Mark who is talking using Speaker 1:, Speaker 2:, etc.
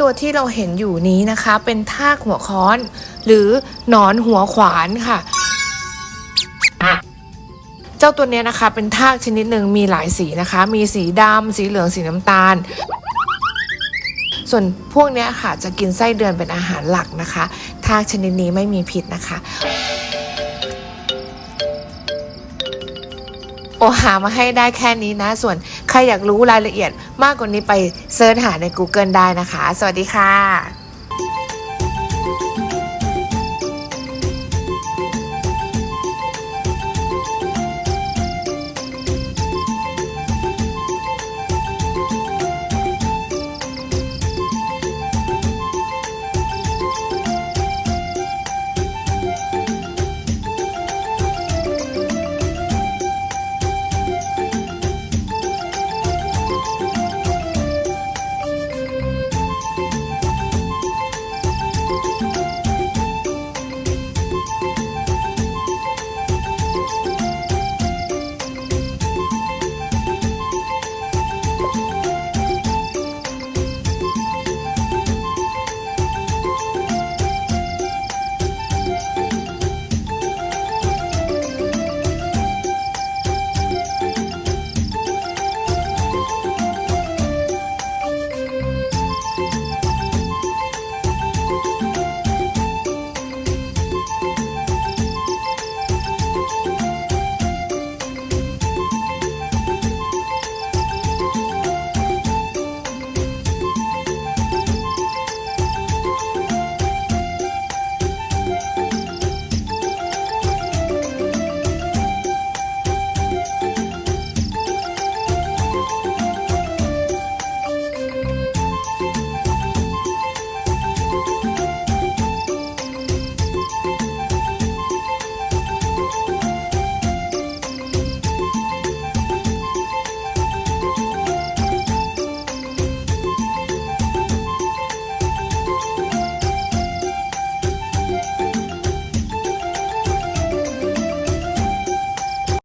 Speaker 1: ตัวที่เราเห็นอยู่นี้นะคะ เป็นทากหัวค้อน หรือหนอนหัวขวานค่ะ เจ้าตัวเนี้ยนะคะ เป็นทากชนิดหนึ่งมีหลายสีนะคะ มีสีดำสีเหลืองสีน้ำตาล ส่วนพวกเนี้ยค่ะจะกินไส้เดือนเป็นอาหารหลักนะคะ ทากชนิดนี้ไม่มีพิษนะคะ โอหามาให้ได้แค่นี้นะ ส่วนใครอยากรู้รายละเอียดมากกว่านี้ไปเซิร์ชหาใน Google ได้นะคะ สวัสดีค่ะ